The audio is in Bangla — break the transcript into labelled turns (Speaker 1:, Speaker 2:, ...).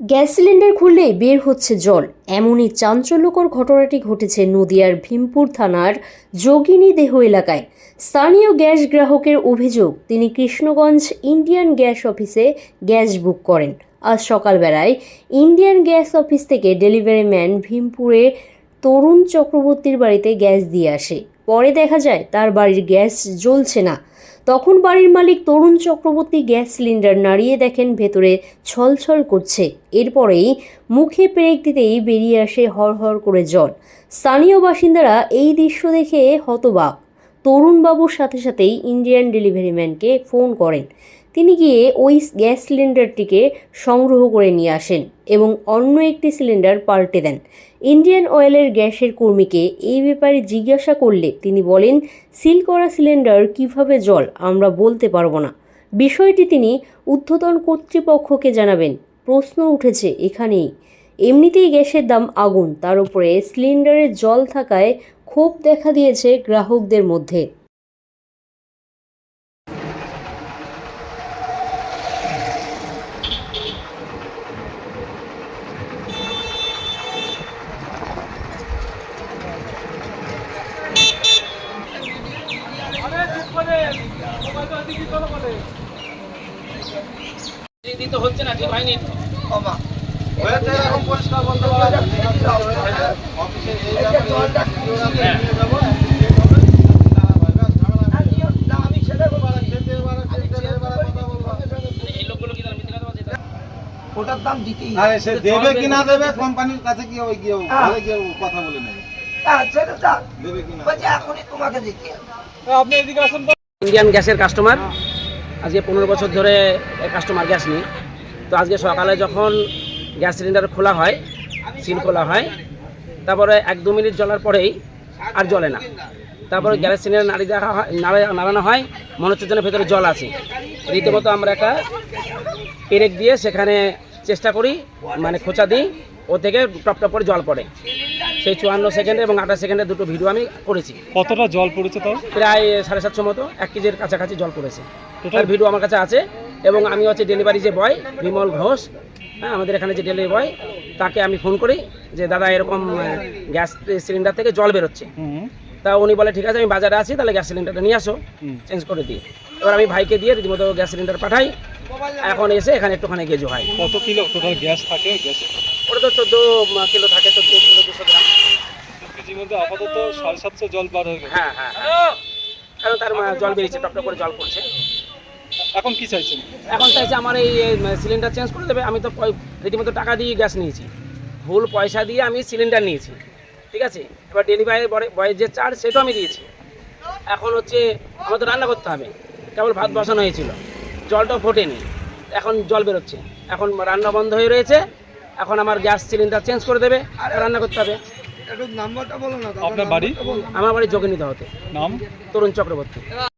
Speaker 1: গ্যাস সিলিন্ডার খুললেই বের হচ্ছে জল। এমনই চাঞ্চল্যকর ঘটনাটি ঘটেছে নদিয়ার ভীমপুর থানার যোগিনী দেহ এলাকায়। স্থানীয় গ্যাস গ্রাহকের অভিযোগ, তিনি কৃষ্ণগঞ্জ ইন্ডিয়ান গ্যাস অফিসে গ্যাস বুক করেন। আজ সকালবেলায় ইন্ডিয়ান গ্যাস অফিস থেকে ডেলিভারি ম্যান ভীমপুরে তরুণ চক্রবর্তীর বাড়িতে গ্যাস দিয়ে আসে। পরে দেখা যায়, তার বাড়ির গ্যাস জ্বলছে না। তখন বাড়ির মালিক তরুণ চক্রবর্তী গ্যাস সিলিন্ডার নাড়িয়ে দেখেন ভেতরে ছলছল করছে। এরপরেই মুখে পেরেক দিতেই বেরিয়ে আসে হরহর করে জল। স্থানীয় বাসিন্দারা এই দৃশ্য দেখে হতবাক। তরুণবাবুর সাথে সাথেই ইন্ডিয়ান ডেলিভারি ম্যানকে ফোন করেন। তিনি গিয়ে ওই গ্যাস সিলিন্ডারটিকে সংগ্রহ করে নিয়ে আসেন এবং অন্য একটি সিলিন্ডার পাল্টে দেন। ইন্ডিয়ান অয়েলের গ্যাসের কর্মীকে এই ব্যাপারে জিজ্ঞাসা করলে তিনি বলেন, সিল করা সিলিন্ডার কীভাবে জল আমরা বলতে পারব না। বিষয়টি তিনি ঊর্ধ্বতন কর্তৃপক্ষকে জানাবেন। প্রশ্ন উঠেছে এখানেই। এমনিতেই গ্যাসের দাম আগুন, তার উপরে সিলিন্ডারে জল থাকায় ক্ষোভ দেখা দিয়েছে গ্রাহকদের মধ্যে।
Speaker 2: দিতে হচ্ছে না ঠিক হয়নি
Speaker 3: হয়েছে এরকম পরিষ্কার বন্ধ করা অফিসে নিয়ে যাবে।
Speaker 2: এই লোকগুলো কি তারা মিথ্যে কথা বলছে? তারা-
Speaker 4: ওটার দাম দিতেই
Speaker 3: আরে সে দেবে কি না দেবে কোম্পানির কাছে গিয়ে ওই গিয়ে গিয়ে কথা বলে নেবে
Speaker 4: হ্যাঁ।
Speaker 3: দেবে কি না
Speaker 4: বলছে এখনই তোমাকে দিতে হবে।
Speaker 2: ইন্ডিয়ান গ্যাসের কাস্টমার। আজকে পনেরো বছর ধরে কাস্টমার গ্যাস নিই। তো আজকে সকালে যখন গ্যাস সিলিন্ডার খোলা হয়, সিল খোলা হয়, তারপরে এক দু মিনিট জ্বলার পরেই আর জ্বলে না। তারপরে গ্যাস সিলিন্ডার নাড়ি দেখা হয়, নাড়া- নাড়ানো হয় মনে হচ্ছে যেন ভেতরে জল আছে। রীতিমতো আমরা একটা পেরেক দিয়ে সেখানে চেষ্টা করি মানে খোঁচা দিই, ও থেকে টপ টপ করে জল পড়ে। সেই চুয়ান্ন সেকেন্ডে এবং আঠাশ সেকেন্ডে দুটো ভিডিও আমি করেছি।
Speaker 5: কতটা জল পড়েছে তাও?
Speaker 2: প্রায় সাড়ে সাতশো মতো এক কেজির কাছাকাছি জল পড়েছে। টোটাল ভিডিও আমার কাছে আছে এবং আমি হচ্ছে ডেলিভারি যে বয় বিমল ঘোষ হ্যাঁ আমাদের এখানে যে ডেলিভারি বয় তাকে আমি ফোন করি যে দাদা এরকম গ্যাস সিলিন্ডার থেকে জল বেরোচ্ছে। তা উনি বলে ঠিক আছে আমি বাজারে আছি তাহলে গ্যাস সিলিন্ডারটা নিয়ে আসো চেঞ্জ করে দিই। এবার আমি ভাইকে দিয়ে রীতিমতো গ্যাস সিলিন্ডার পাঠাই। এখন এসে এখানে একটুখানি গেজু হয়।
Speaker 5: কত কিলো? টোটাল গ্যাস থাকে গ্যাস
Speaker 2: ওটা তো চোদ্দ কিলো থাকে চোদ্দ কিলো দুশো গ্রাম।
Speaker 5: কেজির মধ্যে আপাতত সাড়ে সাতশো জল বার হয়ে গেছে
Speaker 2: হ্যাঁ হ্যাঁ হ্যাঁ। কারণ তার জল বেরিয়েছে টপ করে জল পড়ছে।
Speaker 5: এখন কি চাইছেন?
Speaker 2: এখন চাইছে আমার এই সিলিন্ডার চেঞ্জ করে দেবে আমি তো রীতিমতো টাকা দিয়ে গ্যাস নিয়েছি। ভুল পয়সা দিয়ে আমি সিলিন্ডার নিয়েছি ঠিক আছে? এবার ডেলিভারি বয়ের যে চার্জ সেটাও আমি দিয়েছি। এখন হচ্ছে আমার তো রান্না করতে হবে। কেবল ভাত বসানো হয়েছিল। জলটাও ফোটেনি। এখন জল বেরোচ্ছে। এখন রান্না বন্ধ হয়ে রয়েছে। এখন আমার গ্যাস সিলিন্ডার চেঞ্জ করে দেবে রান্না করতে হবে।
Speaker 4: একটু নাম্বারটা বলো না
Speaker 5: আপনার বাড়ি?
Speaker 2: আমার বাড়ি যোগে নিতে হতে।
Speaker 5: নাম?
Speaker 2: তরুণ চক্রবর্তী।